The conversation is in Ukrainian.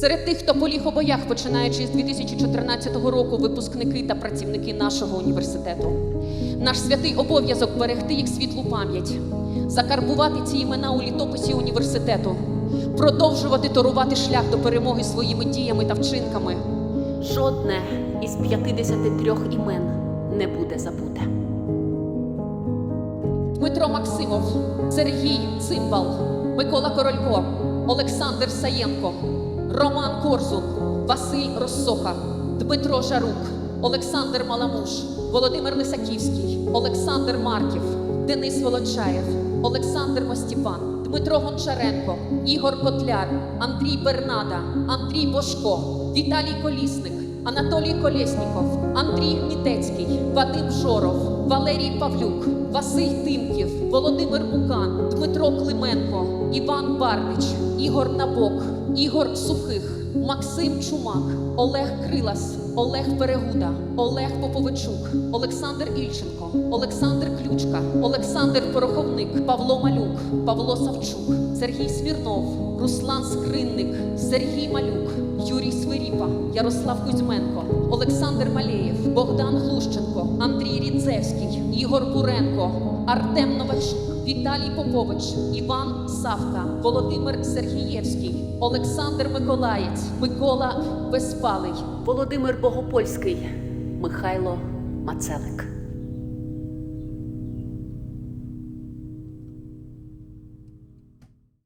Серед тих, хто поліг у боях, починаючи з 2014 року, випускники та працівники нашого університету. Наш святий обов'язок берегти їх світлу пам'ять, закарбувати ці імена у літописі університету, продовжувати торувати шлях до перемоги своїми діями та вчинками. Жодне із 53 імен не буде забуте. Дмитро Максимов, Сергій Цимбал, Микола Королько, Олександр Саєнко, Роман Корзун, Василь Россоха, Дмитро Жарук, Олександр Маламуш, Володимир Лисаківський, Олександр Марків, Денис Волочаєв, Олександр Мостіпан, Дмитро Гончаренко, Ігор Котляр, Андрій Бернада, Андрій Бошко, Віталій Колісник, Анатолій Колєсніков, Андрій Гнітецький, Вадим Жоров, Валерій Павлюк, Василь Тимків, Володимир Мукан, Дмитро Клименко, Іван Барнич, Ігор Набок, Ігор Сухих, Максим Чумак, Олег Крилас, Олег Перегуда, Олег Поповичук, Олександр Ільченко, Олександр Ключка, Олександр Пороховник, Павло Малюк, Павло Савчук, Сергій Смірнов, Руслан Скринник, Сергій Малюк, Юрій Свиріпа, Ярослав Кузьменко, Олександр Малеєв, Богдан Глущенко, Андрій Рідзевський, Ігор Буренко, Артем Новачук, Віталій Попович, Іван Савка, Володимир Сергієвський, Олександр Миколаєць, Микола Безпалий, Володимир Богопольський, Михайло Мацелик.